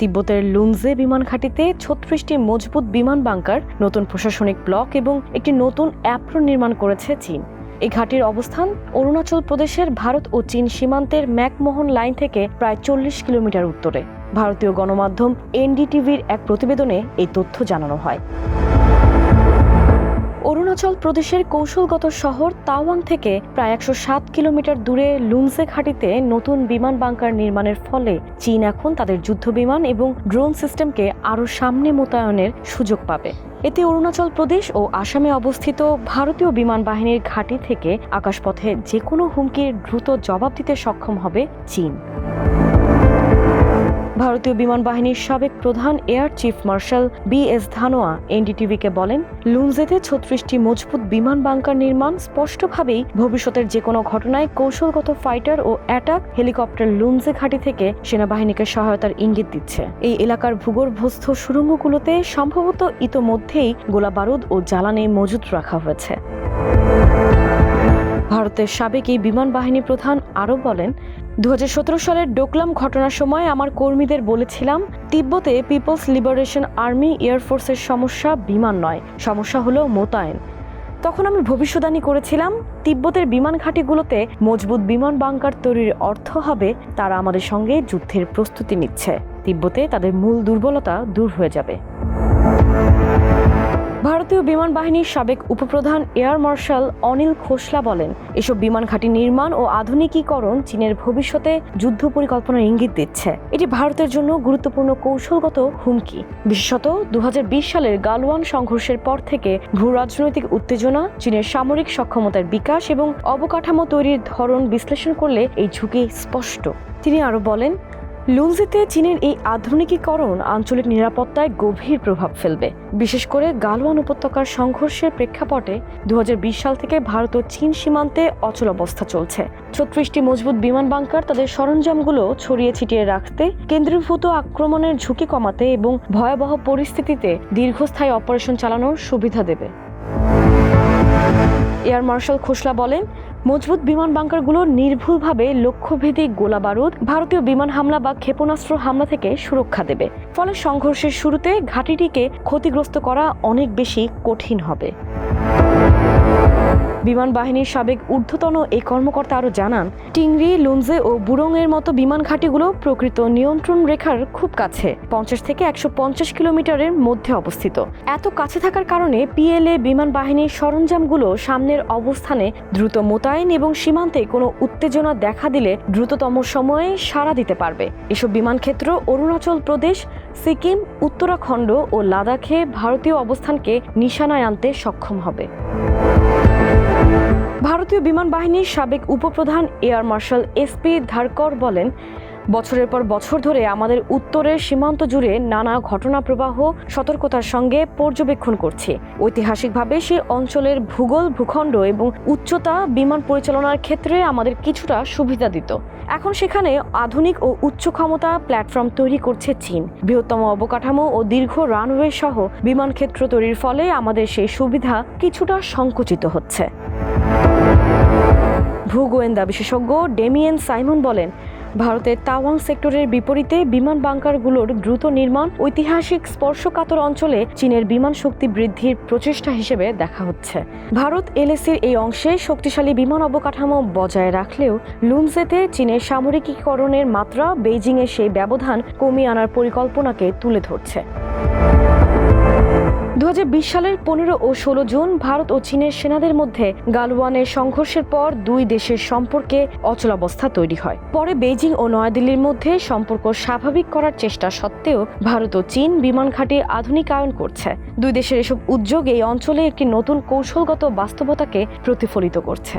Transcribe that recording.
তিব্বতের লুমজে বিমান ঘাঁটিতে ছত্রিশটি মজবুত বিমান বাংকার, নতুন প্রশাসনিক ব্লক এবং একটি নতুন অ্যাপ্রো নির্মাণ করেছে চীন। এই ঘাঁটির অবস্থান অরুণাচল প্রদেশের ভারত ও চীন সীমান্তের ম্যাকমোহন লাইন থেকে প্রায় চল্লিশ কিলোমিটার উত্তরে। ভারতীয় গণমাধ্যম এনডিটিভির এক প্রতিবেদনে এই তথ্য জানানো হয়। অরুণাচল প্রদেশের কৌশলগত শহর তাওয়াং থেকে প্রায় একশো সাত কিলোমিটার দূরে লুমসে ঘাটিতে নতুন বিমান বাংকার নির্মাণের ফলে চীন এখন তাদের যুদ্ধ বিমান এবং ড্রোন সিস্টেমকে আরও সামনে মোতায়েনের সুযোগ পাবে। এতে অরুণাচল প্রদেশ ও আসামে অবস্থিত ভারতীয় বিমান বাহিনীর ঘাঁটি থেকে আকাশপথে যে কোনো হুমকির দ্রুত জবাব দিতে সক্ষম হবে চীন। ভারতীয় বিমান বাহিনীর সাবেক প্রধান air chief marshal B S Dhanoa এনডিটিভিকে বলেন লুনজেতে ছত্রিশটি মজবুত বিমান বাংকার নির্মাণ স্পষ্টভাবেই ভবিষ্যতের যে কোনো ঘটনায় কৌশলগত ফাইটার ও অ্যাটাক হেলিকপ্টার লুনজে ঘাঁটি থেকে সেনাবাহিনীকে সহায়তার ইঙ্গিত দিচ্ছে। এই এলাকার ভূগর্ভস্থ সুড়ঙ্গগুলোতে সম্ভবত ইতোমধ্যেই গোলাবারুদ ও জ্বালানি মজুত রাখা হয়েছে। ভারতের সাবেক এই বিমান বাহিনী প্রধান আরও বলেন দু হাজার সতেরো সালের ডোকলাম ঘটনার সময় আমার কর্মীদের বলেছিলাম, তিব্বতে পিপলস লিবারেশন আর্মি এয়ারফোর্সের সমস্যা বিমান নয়, সমস্যা হলো মোতায়েন। তখন আমি ভবিষ্যদ্বাণী করেছিলাম, তিব্বতের বিমান ঘাঁটিগুলোতে মজবুত বিমান বাংকার তৈরির অর্থ হবে, তারা আমাদের সঙ্গে যুদ্ধের প্রস্তুতি নিচ্ছে। তিব্বতে তাদের মূল দুর্বলতা দূর হয়ে যাবে। ভারতীয় বিমান বাহিনীর সাবেক উপপ্রধান এয়ার মার্শাল অনিল খোসলা বলেন, এসব বিমান ঘাঁটি নির্মাণ ও আধুনিকীকরণ চীনের ভবিষ্যতে যুদ্ধ পরিকল্পনার ইঙ্গিত দিচ্ছে। এটি ভারতের জন্য গুরুত্বপূর্ণ কৌশলগত হুমকি। বিশেষত দু হাজার বিশ সালের গালওয়ান সংঘর্ষের পর থেকে ভূ রাজনৈতিক উত্তেজনা, চীনের সামরিক সক্ষমতার বিকাশ এবং অবকাঠামো তৈরির ধরন বিশ্লেষণ করলে এই ঝুঁকি স্পষ্ট। তিনি আরও বলেন লুমজিতে চীনের এই আধুনিকীকরণ আঞ্চলিক নিরাপত্তায় গভীর প্রভাব ফেলবে। বিশেষ করে গালওয়ান উপত্যকার সংঘর্ষের প্রেক্ষাপটে দু হাজার বিশ সাল থেকে ভারত ও চীন সীমান্তে অচল অবস্থা চলছে। ছত্রিশটি মজবুত বিমান বাংকার তাদের সরঞ্জামগুলো ছড়িয়ে ছিটিয়ে রাখতে, কেন্দ্রীভূত আক্রমণের ঝুঁকি কমাতে এবং ভয়াবহ পরিস্থিতিতে দীর্ঘস্থায়ী অপারেশন চালানোর সুবিধা দেবে। এয়ার মার্শাল খোসলা বলেন মজবুত বিমান বাংকারগুলো নির্ভুলভাবে লক্ষ্যভেদী গোলাবারুদ ভারতীয় বিমান হামলা বা ক্ষেপণাস্ত্র হামলা থেকে সুরক্ষা দেবে। ফলে সংঘর্ষের শুরুতে ঘাঁটিটিকে ক্ষতিগ্রস্ত করা অনেক বেশি কঠিন হবে। বিমান বাহিনীর সাবেক ঊর্ধ্বতন এই কর্মকর্তা আরও জানান, টিংরি লুমজে ও বুরংয়ের মতো বিমান ঘাঁটিগুলো প্রকৃত নিয়ন্ত্রণ রেখার খুব কাছে, পঞ্চাশ থেকে একশো পঞ্চাশ কিলোমিটারের মধ্যে অবস্থিত। এত কাছে থাকার কারণে পিএলএ বিমান বাহিনীর সরঞ্জামগুলো সামনের অবস্থানে দ্রুত মোতায়েন এবং সীমান্তে কোনো উত্তেজনা দেখা দিলে দ্রুততম সময়ে সাড়া দিতে পারবে। এসব বিমান ক্ষেত্র অরুণাচল প্রদেশ, সিকিম, উত্তরাখণ্ড ও লাদাখে ভারতীয় অবস্থানকে নিশানায় আনতে সক্ষম হবে। ভারতীয় বিমান বাহিনীর সাবেক উপপ্রধান এয়ার মার্শাল এসপি ধারকর বলেন বছরের পর বছর ধরে আমাদের উত্তরের সীমান্ত জুড়ে নানা ঘটনা প্রবাহ সতর্কতার সঙ্গে পর্যবেক্ষণ করছি। ঐতিহাসিকভাবে সে অঞ্চলের ভূগোল, ভূখণ্ড এবং উচ্চতা বিমান পরিচালনার ক্ষেত্রে আমাদের কিছুটা সুবিধা দিত। এখন সেখানে আধুনিক ও উচ্চ ক্ষমতা প্ল্যাটফর্ম তৈরি করছে চীন। বৃহত্তম অবকাঠামো ও দীর্ঘ রানওয়ে সহ বিমান ক্ষেত্র তৈরির ফলে আমাদের সেই সুবিধা কিছুটা সংকুচিত হচ্ছে। ভূগোয়েন্দা বিশেষজ্ঞ ডেমিয়েন সাইমন বলেন ভারতের তাওয়াং সেক্টরের বিপরীতে বিমান বাংকারগুলোর দ্রুত নির্মাণ, ঐতিহাসিক স্পর্শকাতর অঞ্চলে চীনের বিমান শক্তি বৃদ্ধির প্রচেষ্টা হিসেবে দেখা হচ্ছে। ভারত এলএসির এই অংশে শক্তিশালী বিমান অবকাঠামো বজায় রাখলেও লুমজেতে চীনের সামরিকীকরণের মাত্রা বেইজিংয়ের সেই ব্যবধান কমিয়ে আনার পরিকল্পনাকে তুলে ধরছে। দু হাজার বিশ সালের পনেরো ও ষোলো জুন ভারত ও চীনের সেনাদের মধ্যে গালওয়ানের সংঘর্ষের পর দুই দেশের সম্পর্কে অচলাবস্থা তৈরি হয়। পরে বেজিং ও নয়াদিল্লির মধ্যে সম্পর্ক স্বাভাবিক করার চেষ্টা সত্ত্বেও ভারত ও চীন বিমান ঘাঁটি আধুনিকায়ন করছে। দুই দেশের এসব উদ্যোগ এই অঞ্চলে একটি নতুন কৌশলগত বাস্তবতাকে প্রতিফলিত করছে।